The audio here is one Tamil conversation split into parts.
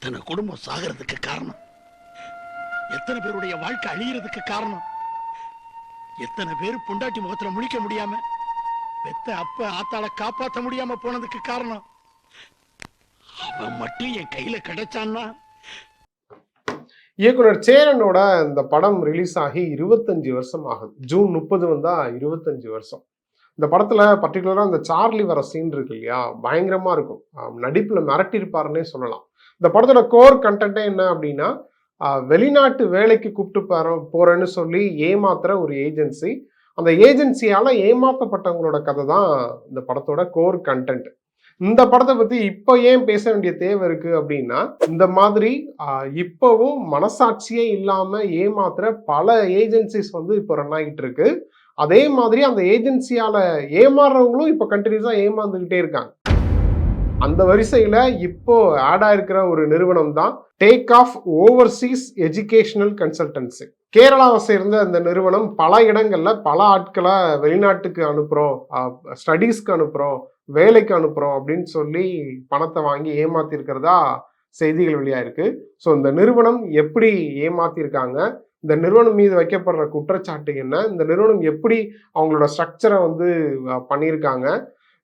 எத்தனை குடும்பம் சாகிறதுக்கு காரணம்? எத்தனை பேருடைய வாழ்க்கை அழியறதுக்கு காரணம்? எத்தனை பேர் பொண்டாட்டி முகத்துல முழிக்க முடியாம பெத்த அப்ப ஆத்தால காப்பாற்ற முடியாம போனதுக்கு காரணம்? அவன் மட்டும் என் கையில கிடைச்சான்னா? இயக்குனர் சேரனோட இந்த படம் ரிலீஸ் ஆகி இருபத்தஞ்சு வருஷம் ஆகுது. ஜூன் முப்பது வந்தா இருபத்தஞ்சு வருஷம். இந்த படத்துல பர்டிகுலரா அந்த சார்லி வர சீன் இருக்கு இல்லையா? பயங்கரமா இருக்கும். ஆஹ் நடிப்புல மிரட்டியிருப்பாருன்னே சொல்லலாம். இந்த படத்தோட கோர் கண்டென்ட்டே என்ன அப்படின்னா வெளிநாட்டு வேலைக்கு கூப்பிட்டு போற போறேன்னு சொல்லி ஏமாத்துற ஒரு ஏஜென்சி அந்த ஏஜென்சியால ஏமாற்றப்பட்டவங்களோட கதை தான் இந்த படத்தோட கோர் கண்டென்ட் இந்த படத்தை பத்தி இப்போ ஏன் பேச வேண்டிய தேவை இருக்கு அப்படின்னா இந்த மாதிரி இப்போவும் மனசாட்சியே இல்லாம ஏமாத்துற பல ஏஜென்சிஸ் வந்து இப்போ ரன் ஆகிட்டு இருக்கு. அதே மாதிரி அந்த ஏஜென்சியால ஏமாறுறவங்களும் இப்போ கண்டினியூஸா ஏமாந்துகிட்டே இருக்காங்க. அந்த வரிசையில் இப்போ ஆட் ஆயிருக்கிற ஒரு நிறுவனம் தான் take off overseas educational consultancy கேரளாவை சேர்ந்த இந்த நிறுவனம் பல இடங்கள்ல பல ஆட்களை வெளிநாட்டுக்கு அனுப்புறோம் ஸ்டடீஸ்க்கு அனுப்புறோம் வேலைக்கு அனுப்புறோம் அப்படின்னு சொல்லி பணத்தை வாங்கி ஏமாத்திருக்கிறதா செய்திகள் வெளியாயிருக்கு ஸோ இந்த நிறுவனம் எப்படி ஏமாத்திருக்காங்க? இந்த நிறுவனம் மீது வைக்கப்படுற குற்றச்சாட்டு என்ன? இந்த நிறுவனம் எப்படி அவங்களோட ஸ்ட்ரக்சரை வந்து பண்ணியிருக்காங்க?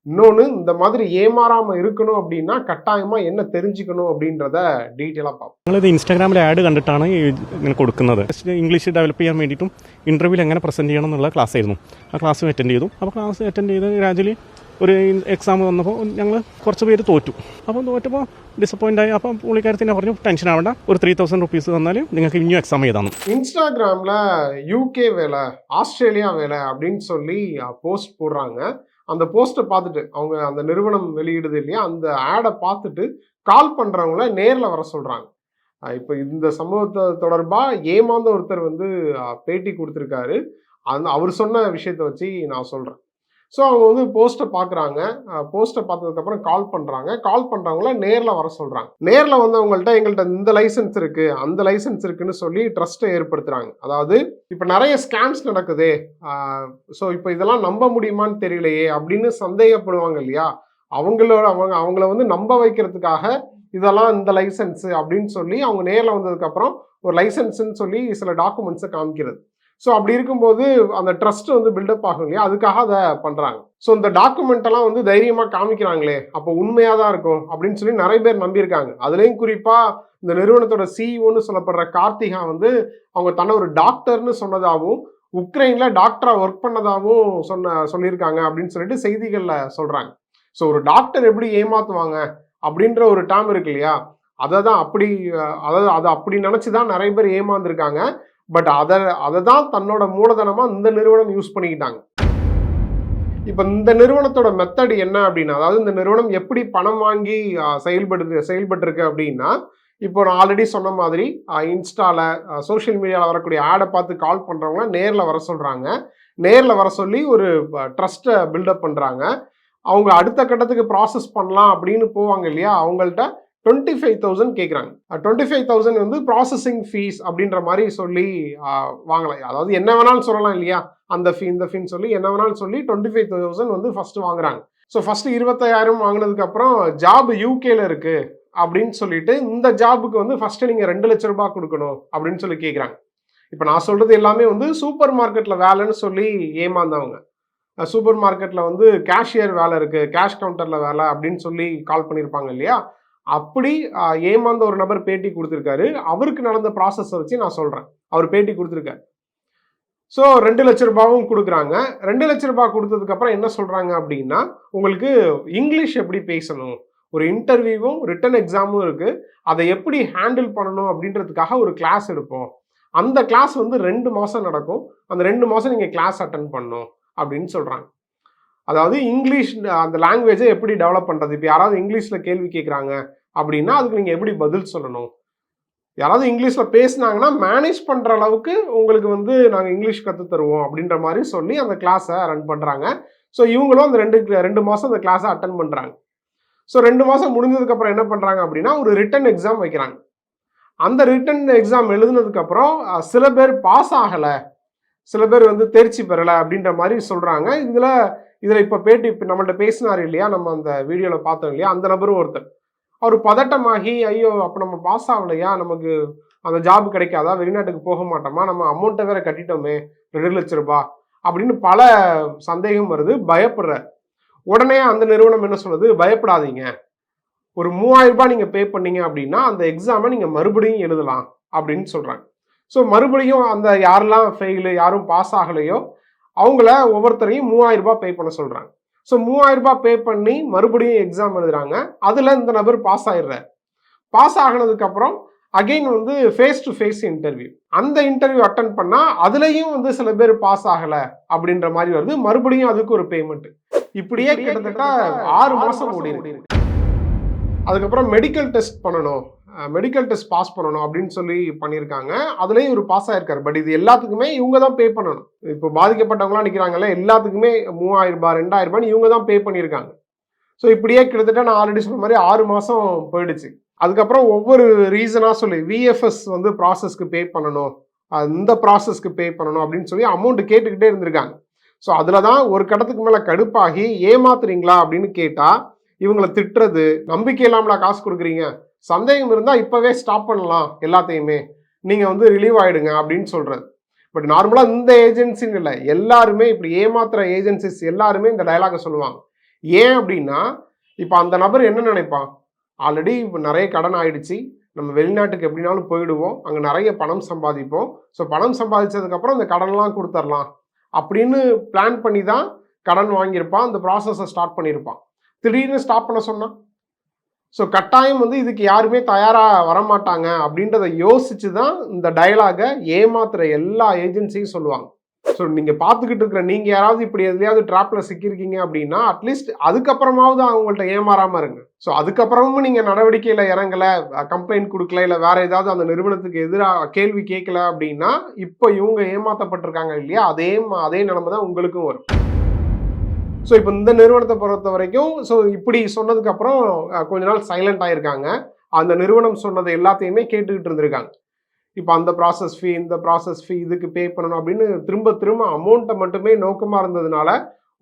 இன்னொன்று இந்த மாதிரி ஏமாறாம இருக்கணும் அப்படின்னா கட்டாயமா என்ன தெரிஞ்சுக்கணும் அப்படின்றத டீட்டெயிலாக பார்ப்போம் ഞങ്ങളിത് ഇൻസ്റ്റാഗ്രാമിൽ ആഡ് കണ്ടിട്ടാണ് ഈ ഇങ്ങനെ കൊടുക്കുന്നത് ജസ്റ്റ് ഇംഗ്ലീഷ് ഡെവലപ്പ് ചെയ്യാൻ വേണ്ടിയിട്ടും ഇൻ്റർവ്യൂവിൽ എങ്ങനെ പ്രസൻറ്റ് ചെയ്യണം എന്നുള്ള ക്ലാസ് ആയിരുന്നു ആ ക്ലാസ് അറ്റൻഡ് ചെയ്തു അപ്പോൾ ക്ലാസ് അറ്റൻഡ് ചെയ്ത് ഗ്രാജുവലി ഒരു എക്സാം വന്നപ്പോൾ ഞങ്ങൾ കുറച്ച് പേര് തോറ്റു അപ്പോൾ തോറ്റപ്പോൾ ഡിസപ്പോയിൻ്റ് ആയി അപ്പം പുള്ളിക്കാരത്തിനെ പറഞ്ഞു ടെൻഷൻ ആവണ്ട ഒരു ത്രീ തൗസൻഡ് റുപ്പീസ് തന്നാൽ നിങ്ങൾക്ക് ഇനിയും എക്സാം ചെയ്താന്നു இன்ஸ்டாகிராம்ல யூகே வேலை ஆஸ்திரேலியா வேலை அப்படின்னு சொல்லி போஸ்ட் போடுறாங்க அந்த போஸ்ட்டை பார்த்துட்டு அவங்க அந்த நிறுவனம் வெளியிடுது இல்லையா அந்த ஆடை பார்த்துட்டு கால் பண்ணுறவங்கள நேரில் வர சொல்கிறாங்க இப்போ இந்த சம்பவத்தை தொடர்பாக ஏமாந்த ஒருத்தர் வந்து பேட்டி கொடுத்துருக்காரு. அந்த அவர் சொன்ன விஷயத்த வச்சு நான் சொல்கிறேன் ஸோ அவங்க வந்து போஸ்ட்டை பார்க்குறாங்க போஸ்ட்டை பார்த்ததுக்கப்புறம் கால் பண்ணுறாங்க கால் பண்ணுறவங்கள நேரில் வர சொல்கிறாங்க நேரில் வந்தவங்கள்ட்ட எங்கள்கிட்ட இந்த லைசன்ஸ் இருக்குது அந்த லைசன்ஸ் இருக்குன்னு சொல்லி ட்ரஸ்ட்டை ஏற்படுத்துகிறாங்க அதாவது இப்போ நிறைய ஸ்கேம்ஸ் நடக்குதே. ஸோ இப்போ இதெல்லாம் நம்ப முடியுமான்னு தெரியலையே அப்படின்னு சந்தேகப்படுவாங்க இல்லையா? அவங்களோட அவங்க அவங்கள வந்து நம்ப வைக்கிறதுக்காக இதெல்லாம் இந்த லைசன்ஸு அப்படின்னு சொல்லி அவங்க நேரில் வந்ததுக்கப்புறம் ஒரு லைசன்ஸுன்னு சொல்லி சில டாக்குமெண்ட்ஸை காமிக்கிறது. ஸோ அப்படி இருக்கும்போது அந்த ட்ரஸ்ட் வந்து பில்டப் ஆகும் இல்லையா? அதுக்காக அதை பண்ணுறாங்க ஸோ இந்த டாக்குமெண்ட் எல்லாம் வந்து தைரியமாக காமிக்கிறாங்களே அப்போ உண்மையாக தான் இருக்கும் அப்படின்னு சொல்லி நிறைய பேர் நம்பியிருக்காங்க. அதுலேயும் குறிப்பாக இந்த நிறுவனத்தோட சிஇஓன்னு சொல்லப்படுற கார்த்திகா வந்து அவங்க தன்னை ஒரு டாக்டர்னு சொன்னதாகவும் உக்ரைன்ல டாக்டரா ஒர்க் பண்ணதாகவும் சொன்ன சொல்லியிருக்காங்க அப்படின்னு சொல்லிட்டு செய்திகளில் சொல்றாங்க. ஸோ ஒரு டாக்டர் எப்படி ஏமாத்துவாங்க அப்படின்ற ஒரு டேம் இருக்கு இல்லையா? அதை தான் அப்படி அதாவது அதை அப்படி நினச்சி தான் நிறைய பேர் ஏமாந்துருக்காங்க. பட் அதை அதை தான் தன்னோட மூலதனமாக இந்த நிறுவனம் யூஸ் பண்ணிக்கிட்டாங்க. இப்போ இந்த நிறுவனத்தோட மெத்தட் என்ன அப்படின்னா அதாவது இந்த நிறுவனம் எப்படி பணம் வாங்கி செயல்படுது செயல்பட்டிருக்கு அப்படின்னா இப்போ நான் ஆல்ரெடி சொன்ன மாதிரி இன்ஸ்டாவில் சோஷியல் மீடியாவில் வரக்கூடிய ஆடை பார்த்து கால் பண்ணுறவங்கள நேரில் வர சொல்கிறாங்க நேரில் வர சொல்லி ஒரு ட்ரஸ்ட்டை பில்டப் பண்ணுறாங்க அவங்க அடுத்த கட்டத்துக்கு ப்ராசஸ் பண்ணலாம் அப்படின்னு போவாங்க இல்லையா? அவங்கள்ட்ட டுவெண்ட்டி ஃபைவ் தௌசண்ட் கேட்குறாங்க டுவெண்ட்டி ஃபைவ் தௌசண்ட் வந்து ப்ராசஸிங் ஃபீஸ் அப்படின்ற மாதிரி சொல்லி வாங்கலாம். அதாவது என்ன வேணாலும் சொல்லலாம் இல்லையா? அந்த ஃபீ இந்த ஃபீன்னு சொல்லி என்ன வேணாலும் சொல்லி டுவெண்ட்டி ஃபைவ் தௌசண்ட் வந்து ஃபர்ஸ்ட் வாங்குறாங்க. ஸோ ஃபர்ஸ்ட் இருபத்தாயிரம் வாங்கினதுக்கப்புறம் ஜாப் யூகேல இருக்கு அப்படின்னு சொல்லிட்டு இந்த ஜாபுக்கு வந்து ஃபர்ஸ்ட் நீங்க ரெண்டு லட்ச ரூபாய் கொடுக்கணும் அப்படின்னு சொல்லி கேட்குறாங்க இப்போ நான் சொல்றது எல்லாமே வந்து சூப்பர் மார்க்கெட்ல வேலைன்னு சொல்லி ஏமாந்தவங்க. சூப்பர் மார்க்கெட்ல வந்து கேஷியர் வேலை இருக்கு கேஷ் கவுண்டர்ல வேலை அப்படின்னு சொல்லி கால் பண்ணியிருப்பாங்க இல்லையா? அப்படி ஏமாந்த ஒரு நபர் பேட்டி கொடுத்துருக்காரு. அவருக்கு நடந்த ப்ராசஸை வச்சு நான் சொல்கிறேன் அவர் பேட்டி கொடுத்துருக்காரு. ஸோ ரெண்டு லட்ச ரூபாவும் கொடுக்குறாங்க. ரெண்டு லட்ச ரூபாய் கொடுத்ததுக்கப்புறம் என்ன சொல்கிறாங்க அப்படின்னா உங்களுக்கு இங்கிலீஷ் எப்படி பேசணும்? ஒரு இன்டர்வியூவும் ரிட்டன் எக்ஸாமும் இருக்குது அதை எப்படி ஹேண்டில் பண்ணணும் அப்படின்றதுக்காக ஒரு கிளாஸ் எடுப்போம். அந்த கிளாஸ் வந்து ரெண்டு மாதம் நடக்கும். அந்த ரெண்டு மாதம் நீங்கள் கிளாஸ் அட்டன் பண்ணணும் அப்படின்னு சொல்கிறாங்க அதாவது இங்கிலீஷ் அந்த லாங்குவேஜை எப்படி டெவலப் பண்ணுறது இப்போ யாராவது இங்கிலீஷில் கேள்வி கேட்குறாங்க அப்படின்னா அதுக்கு நீங்கள் எப்படி பதில் சொல்லணும்? யாராவது இங்கிலீஷில் பேசுனாங்கன்னா மேனேஜ் பண்ணுற அளவுக்கு உங்களுக்கு வந்து நாங்கள் இங்கிலீஷ் கற்றுத் தருவோம் அப்படின்ற மாதிரி சொல்லி அந்த கிளாஸை ரன் பண்ணுறாங்க ஸோ இவங்களும் அந்த ரெண்டு ரெண்டு மாதம் அந்த கிளாஸை அட்டன் பண்ணுறாங்க ஸோ ரெண்டு மாதம் முடிஞ்சதுக்கப்புறம் என்ன பண்ணுறாங்க அப்படின்னா ஒரு ரிட்டன் எக்ஸாம் வைக்கிறாங்க. அந்த ரிட்டன் எக்ஸாம் எழுதுனதுக்கப்புறம் சில பேர் பாஸ் ஆகலை. சில பேர் வந்து தேர்ச்சி பெறலை அப்படின்ற மாதிரி சொல்கிறாங்க இதில் இதில் இப்போ பேட்டி இப்போ நம்மள்ட்ட பேசினார் இல்லையா? நம்ம அந்த வீடியோவில் பார்த்தோம் இல்லையா? அந்த நபரும் ஒருத்தர். அவர் பதட்டமாகி ஐயோ அப்போ நம்ம பாஸ் ஆகலையா? நமக்கு அந்த ஜாப் கிடைக்காதா? வெளிநாட்டுக்கு போக மாட்டோமா? நம்ம அமௌண்ட்டை வேற கட்டிட்டோமே ரெண்டு லட்ச ரூபாய் அப்படின்னு பல சந்தேகம் வருது பயப்படுறார். உடனே அந்த நிறுவனம் என்ன சொல்லுது? பயப்படாதீங்க. ஒரு மூவாயிரம் ரூபாய் நீங்க பே பண்ணீங்க அப்படின்னா அந்த எக்ஸாமை நீங்க மறுபடியும் எழுதலாம். அப்படின்னு சொல்றாங்க. ஸோ மறுபடியும் அந்த யாரெல்லாம் ஃபெயிலு யாரும் பாஸ் ஆகலையோ அவங்கள ஒவ்வொருத்தரையும் மூவாயிரம் ரூபாய் பே பண்ண சொல்றாங்க. ஸோ மூவாயிரம் ரூபாய் பே பண்ணி மறுபடியும் எக்ஸாம் எழுதுறாங்க. அதுல இந்த நபர் பாஸ் ஆயிடுறாரு. பாஸ் ஆகினதுக்கு அப்புறம் அகைன் வந்து ஃபேஸ் டு ஃபேஸ் இன்டர்வியூ அந்த இன்டர்வியூ அட்டன் பண்ணா அதுலயும் வந்து சில பேர் பாஸ் ஆகல அப்படின்ற மாதிரி வருது. மறுபடியும் அதுக்கு ஒரு பேமெண்ட் இப்படியே கிட்டத்தட்ட ஆறு மாசம் ஓடி இருக்கு அதுக்கப்புறம் மெடிக்கல் டெஸ்ட் பண்ணணும். மெடிக்கல் டெஸ்ட் பாஸ் பண்ணணும் அப்படின்னு சொல்லி பண்ணியிருக்காங்க. அதுலேயும் இவர் பாஸ் ஆயிருக்காரு. பட் இது எல்லாத்துக்குமே இவங்க தான் பே பண்ணணும். இப்போ பாதிக்கப்பட்டவங்களாம் நிற்கிறாங்கல்ல எல்லாத்துக்குமே மூவாயிரம் ரூபாய் ரெண்டாயிரம் ரூபாய் இவங்க தான் பே பண்ணியிருக்காங்க. ஸோ இப்படியே கிட்டத்தட்ட நான் ஆல்ரெடி சொன்ன மாதிரி ஆறு மாதம் போயிடுச்சு. அதுக்கப்புறம் ஒவ்வொரு ரீசனாக சொல்லி. விஎஃப்எஸ் வந்து ப்ராசஸ்க்கு பே பண்ணணும். அந்த ப்ராசஸ்க்கு பே பண்ணணும் அப்படின்னு சொல்லி அமௌண்ட் கேட்டுக்கிட்டே இருந்திருக்காங்க. ஸோ அதில் தான் ஒரு கடத்துக்கு மேலே கடுப்பாகி ஏமாத்துறீங்களா அப்படின்னு கேட்டால் இவங்களை திட்டுறது நம்பிக்கை இல்லாமலா காசு கொடுக்குறீங்க? சந்தேகம் இருந்தால் இப்போவே ஸ்டாப் பண்ணலாம் எல்லாத்தையுமே. நீங்கள் வந்து ரிலீவ் ஆகிடுங்க அப்படின்னு சொல்கிறது பட் நார்மலாக இந்த ஏஜென்சின்னு இல்லை எல்லாருமே இப்படி ஏமாத்துற ஏஜென்சிஸ் எல்லாருமே இந்த டைலாகை சொல்லுவாங்க. ஏன் அப்படின்னா இப்போ அந்த நபர் என்ன நினைப்பான்? ஆல்ரெடி இப்போ நிறைய கடன் ஆயிடுச்சு. நம்ம வெளிநாட்டுக்கு எப்படினாலும் போயிடுவோம். அங்கே நிறைய பணம் சம்பாதிப்போம். ஸோ பணம் சம்பாதிச்சதுக்கப்புறம் அந்த கடன்லாம் கொடுத்துர்லாம். அப்படின்னு பிளான் பண்ணி தான் கடன் வாங்கியிருப்பான். அந்த ப்ராசஸை ஸ்டார்ட் பண்ணியிருப்பான். திடீர்னு ஸ்டாப் பண்ண சொன்னான். ஸோ கட்டாயம் வந்து இதுக்கு யாருமே தயாராக வரமாட்டாங்க அப்படின்றத யோசிச்சு தான் இந்த டயலாகை ஏமாத்துகிற எல்லா ஏஜென்சியும் சொல்லுவாங்க. ஸோ நீங்கள் பார்த்துக்கிட்டு இருக்கிற நீங்கள் யாராவது இப்படி எதுலையாவது ட்ராப்பில் சிக்கியிருக்கீங்க அப்படின்னா அட்லீஸ்ட் அதுக்கப்புறமாவது அவங்கள்ட்ட ஏமாறாமல் இருங்க. ஸோ அதுக்கப்புறமும் நீங்கள் நடவடிக்கையில் இறங்கலை கம்ப்ளைண்ட் கொடுக்கல இல்லை வேறு ஏதாவது அந்த நிறுவனத்துக்கு எதிராக கேள்வி கேட்கல அப்படின்னா இப்போ இவங்க ஏமாற்றப்பட்டிருக்காங்க இல்லையா அதே மா- அதே நிலைமை தான் உங்களுக்கும் வரும். ஸோ இப்போ இந்த நிறுவனத்தை பொறுத்த வரைக்கும் ஸோ இப்படி சொன்னதுக்கு அப்புறம் கொஞ்ச நாள் சைலண்ட் ஆயிருக்காங்க. அந்த நிறுவனம் சொன்னது எல்லாத்தையுமே கேட்டுக்கிட்டு இருந்திருக்காங்க. இப்போ அந்த ப்ராசஸ் ஃபீ இந்த ப்ராசஸ் ஃபீ இதுக்கு பே பண்ணணும் அப்படின்னு திரும்ப திரும்ப அமௌண்ட்டை மட்டுமே நோக்கமாக இருந்ததுனால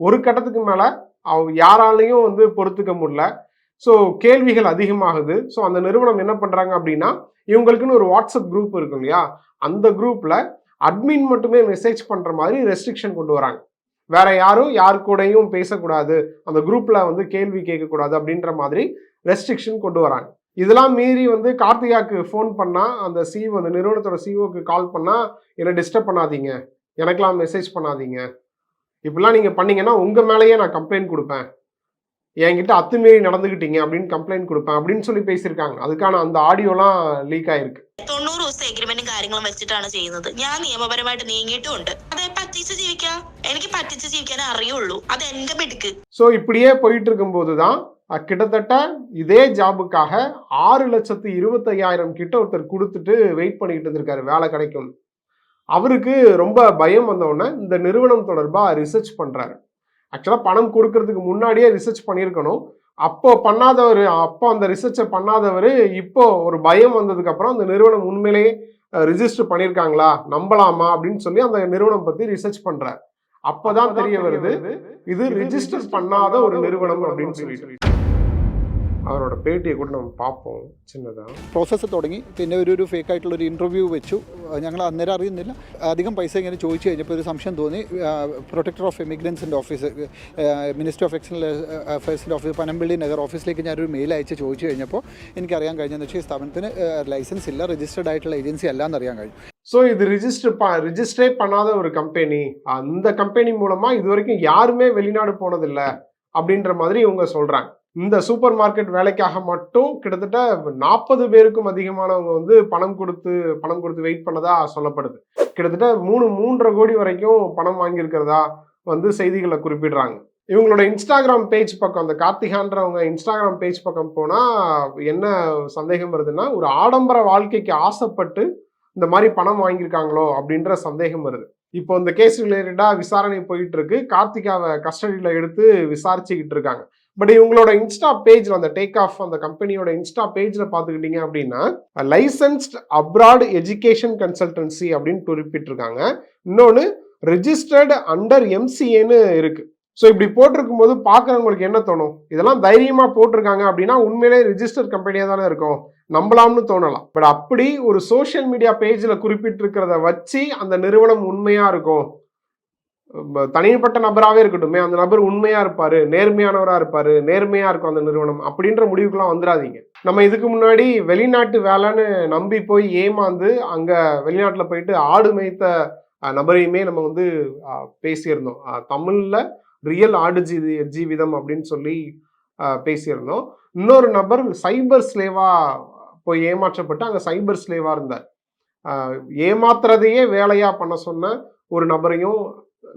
ஒரு கட்டத்துக்கு மேலே அவ யாராலையும் வந்து பொறுத்துக்க முடியல. ஸோ கேள்விகள் அதிகமாகுது. ஸோ அந்த நிறுவனம் என்ன பண்ணுறாங்க அப்படின்னா இவங்களுக்குன்னு ஒரு வாட்ஸ்அப் குரூப் இருக்கும் இல்லையா? அந்த குரூப்பில் அட்மின் மட்டுமே மெசேஜ் பண்ணுற மாதிரி ரெஸ்ட்ரிக்ஷன் கொண்டு வராங்க. வேற யாரும் யார் கூடயும் பேசக்கூடாது. அந்த குரூப்ல வந்து கேள்வி கேட்கக்கூடாது அப்படின்ற மாதிரி ரெஸ்ட்ரிக்ஷன் கொண்டு வராங்க. இதெல்லாம் மீறி வந்து கார்த்திகாக்கு ஃபோன் பண்ணா அந்த சிஓ அந்த நிறுவனத்தோட சிஓக்கு கால் பண்ணா என்னை டிஸ்டர்ப் பண்ணாதீங்க. எனக்கெல்லாம் மெசேஜ் பண்ணாதீங்க. இப்படிலாம் நீங்க பண்ணீங்கன்னா உங்க மேலேயே நான் கம்ப்ளைண்ட் கொடுப்பேன். என்கிட்ட அத்துமீறி நடந்துகிட்டீங்க அப்படின்னு கம்ப்ளைண்ட் கொடுப்பேன் அப்படின்னு சொல்லி பேசியிருக்காங்க. அதுக்கான அந்த ஆடியோலாம் லீக் ஆயிருக்கு. തൊണ്ണൂറ് ദിവസം എഗ്രിമെന്റും കാര്യങ്ങളും വെച്ചിട്ടാണ് ചെയ്യുന്നത്. ഞാൻ നിയമപരമായിട്ട് നീങ്ങിയിട്ടുണ്ട് അതെ പറ്റിച്ച് ജീവിക്കാം. എനിക്ക് പറ്റിച്ച് ജീവിക്കാൻ അറിയുള്ളൂ. അത് എന്റെ മിടുക്ക്. ஸோ இப்படியே போயிட்டு தான் கிட்டத்தட்ட இதே ஜாபுக்காக ஆறு லட்சத்து இருபத்தையாயிரம் கிட்ட ஒருத்தர் கொடுத்துட்டு வெயிட் பண்ணிக்கிட்டு இருந்திருக்காரு வேலை கிடைக்கும் அவருக்கு ரொம்ப பயம் வந்த இந்த நிறுவனம் தொடர்பாக ரிசர்ச் பண்ணுறாரு ஆக்சுவலாக பணம் கொடுக்கறதுக்கு முன்னாடியே ரிசர்ச் பண்ணியிருக்கணும். அப்போ பண்ணாதவர் அப்போ அந்த ரிசர்ச்சை பண்ணாதவர் இப்போ ஒரு பயம் வந்ததுக்கு அப்புறம் அந்த நிறுவனம் உண்மையிலேயே ரிஜிஸ்டர் பண்ணியிருக்காங்களா? நம்பலாமா? அப்படின்னு சொல்லி அந்த நிறுவனம் பற்றி ரிசர்ச் பண்ணுறாரு அப்பதான் தெரிய வருது இது ரிஜிஸ்டர் பண்ணாத ஒரு நிறுவனம் அப்படின்னு சொல்லிட்டு. அவரோட பேட்டியை கூட நம்ம பார்ப்போம் சின்னதா പ്രോസസ്സ് തുടങ്ങി പിന്നെ ഒരു ഒരു ഫേക്ക് ആയിട്ടുള്ള ഒരു ഇൻ്റർവ്യൂ വെച്ചു അത് ഞങ്ങൾ അന്നേരം അറിയുന്നില്ല അധികം പൈസ ഇങ്ങനെ ചോദിച്ചു കഴിഞ്ഞപ്പോൾ ഒരു സംശയം തോന്നി പ്രൊട്ടക്ടർ ഓഫ് എമിഗ്രൻസിൻ്റെ ഓഫീസ് മിനിസ്റ്റർ ഓഫ് എക്സ്റ്റേണൽ അഫയേഴ്സിൻ്റെ ഓഫീസ് പനമ്പള്ളി നഗർ ഓഫീസിലേക്ക് ഞാനൊരു മെയിൽ അയച്ച് ചോദിച്ചു കഴിഞ്ഞപ്പോൾ എനിക്കറിയാൻ കഴിഞ്ഞതെന്ന് വെച്ചാൽ ഈ സ്ഥാപനത്തിന് ലൈസൻസ് ഇല്ല രജിസ്റ്റർഡ് ആയിട്ടുള്ള ഏജൻസി അല്ല എന്നറിയാൻ കഴിഞ്ഞു ஸோ இது ரிஜிஸ்டர் ப ரிஜிஸ்டரே பண்ணாத ஒரு கம்பெனி அந்த கம்பெனி மூலமா இது வரைக்கும் யாருமே வெளிநாடு போனதில்லை அப்படின்ற மாதிரி இவங்க சொல்றாங்க இந்த சூப்பர் மார்க்கெட் வேலைக்காக மட்டும் கிட்டத்தட்ட நாற்பது பேருக்கும் அதிகமானவங்க வந்து பணம் கொடுத்து பணம் கொடுத்து வெயிட் பண்ணதா சொல்லப்படுது. கிட்டத்தட்ட மூணு மூன்றரை கோடி வரைக்கும் பணம் வாங்கியிருக்கிறதா வந்து செய்திகளை குறிப்பிடுறாங்க. இவங்களோட இன்ஸ்டாகிராம் பேஜ் பக்கம் அந்த கார்த்திகான்றவங்க இன்ஸ்டாகிராம் பேஜ் பக்கம் போனால் என்ன சந்தேகம் வருதுன்னா ஒரு ஆடம்பர வாழ்க்கைக்கு ஆசைப்பட்டு இந்த மாதிரி பணம் வாங்கியிருக்காங்களோ அப்படின்ற சந்தேகம் வருது. இப்போ இந்த கேஸ் ரிலேட்டடாக விசாரணை போயிட்டு இருக்கு. கார்த்திகாவை கஸ்டடியில் எடுத்து விசாரிச்சுக்கிட்டு இருக்காங்க. பட் இவங்களோட இன்ஸ்டா பேஜ்ல அந்த டேக் ஆஃப் அந்த கம்பெனியோட இன்ஸ்டா பேஜ்ல பாத்துக்கிட்டீங்க அப்படின்னா லைசன்ஸ்ட் அப்ராட் எஜுகேஷன் கன்சல்டன்சி அப்படின்னு குறிப்பிட்டிருக்காங்க. இன்னொன்று ரிஜிஸ்டர்டு அண்டர் எம்சிஏன்னு இருக்கு. ஸோ இப்படி போட்டிருக்கும் போது பார்க்குறவங்களுக்கு என்ன தோணும்? இதெல்லாம் தைரியமாக போட்டிருக்காங்க அப்படின்னா உண்மையிலே ரிஜிஸ்டர் கம்பெனியாக தானே இருக்கும். நம்பலாம்னு தோணலாம். பட் அப்படி ஒரு சோஷியல் மீடியா பேஜில் குறிப்பிட்டிருக்கிறத வச்சு அந்த நிறுவனம் உண்மையாக இருக்கும். தனிப்பட்ட நபராகவே இருக்கட்டுமே அந்த நபர் உண்மையா இருப்பாரு நேர்மையானவரா இருப்பாரு நேர்மையா இருக்கும் அந்த நிறுவனம் அப்படின்ற முடிவுக்குலாம் வந்துடாதீங்க நம்ம இதுக்கு முன்னாடி வெளிநாட்டு வேலைன்னு நம்பி போய் ஏமாந்து அங்க வெளிநாட்டுல போயிட்டு ஆடு மேய்த்த நபரையுமே நம்ம வந்து பேசியிருந்தோம். தமிழில் தமிழ்ல ரியல் ஆடு ஜீவி ஜீவிதம் அப்படின்னு சொல்லி பேசியிருந்தோம். இன்னொரு நபர் சைபர் ஸ்லேவா போய் ஏமாற்றப்பட்டு அங்க சைபர் ஸ்லேவா இருந்தார். ஏமாத்துறதையே வேலையா பண்ண சொன்ன ஒரு நபரையும்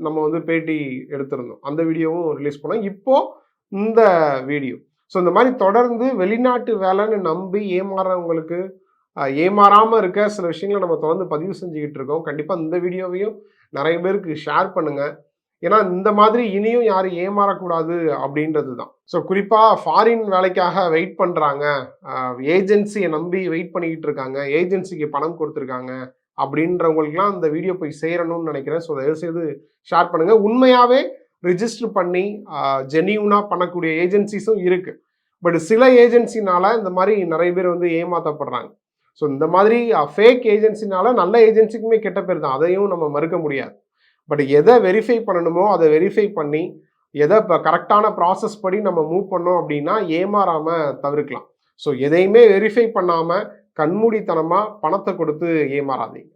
நம்ம வந்து பேட்டி எடுத்திருந்தோம். அந்த வீடியோவும் ரிலீஸ் பண்ணோம். இப்போ இந்த வீடியோ. ஸோ இந்த மாதிரி தொடர்ந்து வெளிநாட்டு வேலைன்னு நம்பி ஏமாறவங்களுக்கு ஏமாறாமல் இருக்க சில விஷயங்களை நம்ம தொடர்ந்து பதிவு செஞ்சுக்கிட்டு இருக்கோம். கண்டிப்பாக இந்த வீடியோவையும் நிறைய பேருக்கு ஷேர் பண்ணுங்க. ஏன்னா இந்த மாதிரி இனியும் யாரும் ஏமாறக்கூடாது அப்படின்றது தான் ஸோ குறிப்பாக ஃபாரின் வேலைக்காக வெயிட் பண்ணுறாங்க ஏஜென்சியை நம்பி வெயிட் பண்ணிக்கிட்டு இருக்காங்க. ஏஜென்சிக்கு பணம் கொடுத்துருக்காங்க. அப்படின்றவங்களுக்குலாம் அந்த வீடியோ போய் சேரணும்னு நினைக்கிறேன். ஸோ தயவுசெய்து ஷேர் பண்ணுங்கள் உண்மையாகவே ரிஜிஸ்டர் பண்ணி ஜெனியூனாக பண்ணக்கூடிய ஏஜென்சிஸும் இருக்குது பட் சில ஏஜென்சினால இந்த மாதிரி நிறைய பேர் வந்து ஏமாத்தப்படுறாங்க. ஸோ இந்த மாதிரி ஃபேக் ஏஜென்சினால நல்ல ஏஜென்சிக்குமே கெட்ட பேர் தான். அதையும் நம்ம மறுக்க முடியாது. பட் எதை வெரிஃபை பண்ணணுமோ அதை வெரிஃபை பண்ணி எதை இப்போ கரெக்டான ப்ராசஸ் படி நம்ம மூவ் பண்ணோம் அப்படின்னா ஏமாறாமல் தவிர்க்கலாம். ஸோ எதையுமே வெரிஃபை பண்ணாமல் கண்மூடித்தனமாக பணத்தை கொடுத்து ஏமாறாதீங்க.